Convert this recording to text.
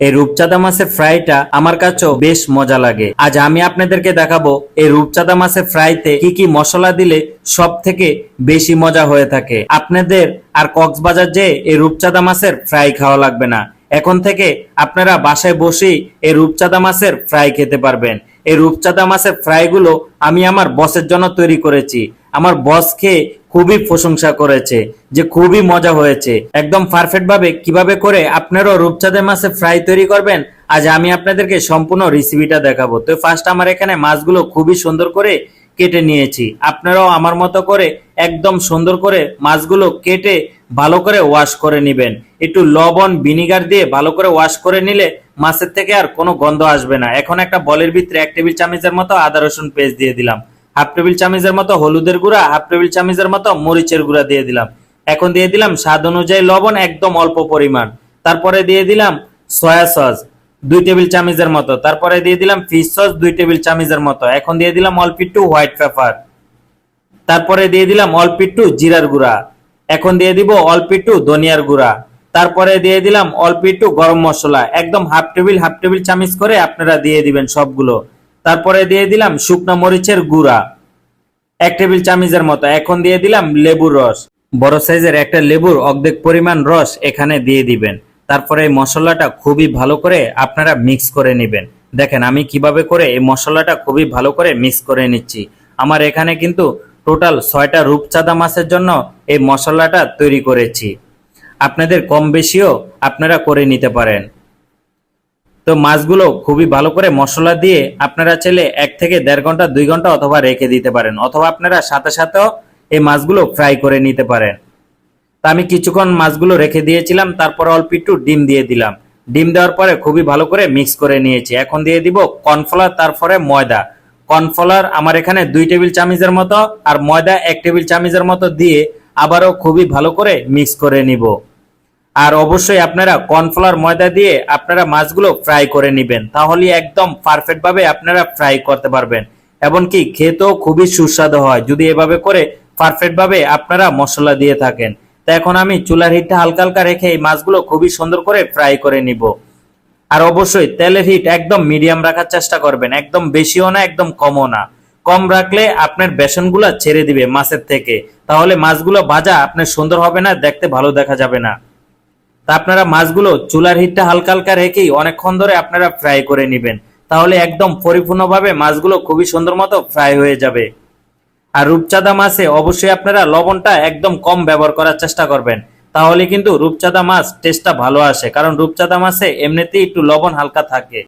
এই রূপচাঁদা মাছের ফ্রাইটা আমার কাছেও বেশ মজা লাগে। আজ আমি আপনাদেরকে দেখাবো এই রূপচাঁদা মাছের ফ্রাইতে কি কি মশলা দিলে সব থেকে বেশি মজা হয়ে থাকে। আপনাদের আর কক্সবাজার যে এই রূপচাঁদা মাছের ফ্রাই খাওয়া লাগবে না। এখন থেকে আপনারা বাসায় বসেই এই রূপচাঁদা মাছের ফ্রাই খেতে পারবেন। এই রূপচাঁদা মাছের ফ্রাইগুলো আমি আমার বসের জন্য তৈরি করেছি। আমার বস খেয়ে খুবই প্রশংসা করেছে, যে খুবই মজা হয়েছে। একদম পারফেক্ট ভাবে কীভাবে করে আপনারাও রূপচাঁদের মাছের ফ্রাই তৈরি করবেন, আজ আমি আপনাদেরকে সম্পূর্ণ রেসিপিটা দেখাবো। তো ফার্স্ট আমার এখানে মাছগুলো খুবই সুন্দর করে কেটে নিয়েছি। আপনারাও আমার মতো করে একদম সুন্দর করে মাছগুলো কেটে ভালো করে ওয়াশ করে নেবেন। একটু লবণ ভিনিগার দিয়ে ভালো করে ওয়াশ করে নিলে মাছের থেকে আর কোনো গন্ধ আসবে না। এখন একটা বলের ভিতরে এক টেবিল চামচের মতো আদা রসুন পেস্ট দিয়ে দিলাম। হাফ টেবিল চামচের মতো হলুদের গুঁড়া, হাফ টেবিল চামচের মতো মরিচের গুঁড়া দিয়ে দিলাম। এখন দিয়ে দিলাম স্বাদ অনুযায়ী লবণ, একদম অল্প পরিমাণ। তারপরে দিয়ে দিলাম সয়া সস, দুই টেবিল চামচের মতো। তারপরে দিয়ে দিলাম ফিশ সস, দুই টেবিল চামচের মতো। এখন দিয়ে দিলাম অল্প একটু হোয়াইট পেপার। তারপরে দিয়ে দিলাম অল্প একটু জিরার গুঁড়া। এখন দিয়ে দিব অল্প একটু ধনিয়ার গুঁড়া। তারপরে দিয়ে দিলাম অল্প একটু গরম মশলা। একদম হাফ টেবিল হাফ টেবিল চামচ করে আপনারা দিয়ে দিবেন সবগুলো। তারপরে দিয়ে দিলাম শুকনো মরিচের গুঁড়া। এক টেবিল চামচের মতো। এখন দিয়ে দিলাম লেবুর রস। বড় সাইজের একটা লেবুর অর্ধেক পরিমাণ রস এখানে দিয়ে দিবেন। তারপরে এই মশলাটা খুবই ভালো করে আপনারা মিক্স করে নেবেন। দেখেন, আমি কীভাবে করে এই মশলাটা খুবই ভালো করে মিক্স করে নিচ্ছি। আমার এখানে কিন্তু টোটাল ছয়টা রূপচাঁদা মাছের জন্য এই মশলাটা তৈরি করেছি। আপনাদের কম বেশিও আপনারা করে নিতে পারেন। তো মাছগুলো খুবই ভালো করে মশলা দিয়ে আপনারা চাইলে এক থেকে দেড় ঘণ্টা, দুই ঘণ্টা অথবা রেখে দিতে পারেন, অথবা আপনারা সাথে সাথেও এই মাছগুলো ফ্রাই করে নিতে পারেন। তা আমি কিছুক্ষণ মাছগুলো রেখে দিয়েছিলাম, তারপর অল্প একটু ডিম দিয়ে দিলাম। ডিম দেওয়ার পরে খুবই ভালো করে মিক্স করে নিয়েছি। এখন দিয়ে দিব কর্নফ্লাওয়ার তারপরে ময়দা। কর্নফ্লাওয়ার আমার এখানে দুই টেবিল চামচের মতো, আর ময়দা এক টেবিল চামচের মতো দিয়ে আবারও খুবই ভালো করে মিক্স করে নিব। আর অবশ্যই আপনারা কর্নফ্লাওয়ার ময়দা দিয়ে আপনারা মাছগুলো ফ্রাই করে নেবেন। তাহলে একদম পারফেক্ট ভাবে আপনারা ফ্রাই করতে পারবেন। এমনকি খেতেও খুবই সুস্বাদু হয়। যদি এভাবে করে পারফেক্ট ভাবে আপনারা মশলা দিয়ে থাকেন। তো এখন আমি চুলার হিটটা হালকা হালকা রেখে এই মাছগুলো খুবই সুন্দর করে ফ্রাই করে নিব। আর অবশ্যই তেলের হিট একদম মিডিয়াম রাখার চেষ্টা করবেন। একদম বেশিও না, একদম কমও না। কম রাখলে আপনার বেসনগুলো ছেড়ে দিবে মাছের থেকে। তাহলে মাছগুলো ভাজা আপনার সুন্দর হবে না, দেখতে ভালো দেখা যাবে না। তা আপনারা মাছগুলো চুলার হিটটা হালকা হালকা রেখেই অনেকক্ষণ ধরে আপনারা ফ্রাই করে নেবেন। তাহলে একদম পরিপূর্ণভাবে মাছগুলো খুবই সুন্দর মতো ফ্রাই হয়ে যাবে। আর রূপচাঁদা মাছে অবশ্যই আপনারা লবণটা একদম কম ব্যবহার করার চেষ্টা করবেন। তাহলে কিন্তু রূপচাঁদা মাছ টেস্টটা ভালো আসে, কারণ রূপচাঁদা মাছে এমনিতেই একটু লবণ হালকা থাকে।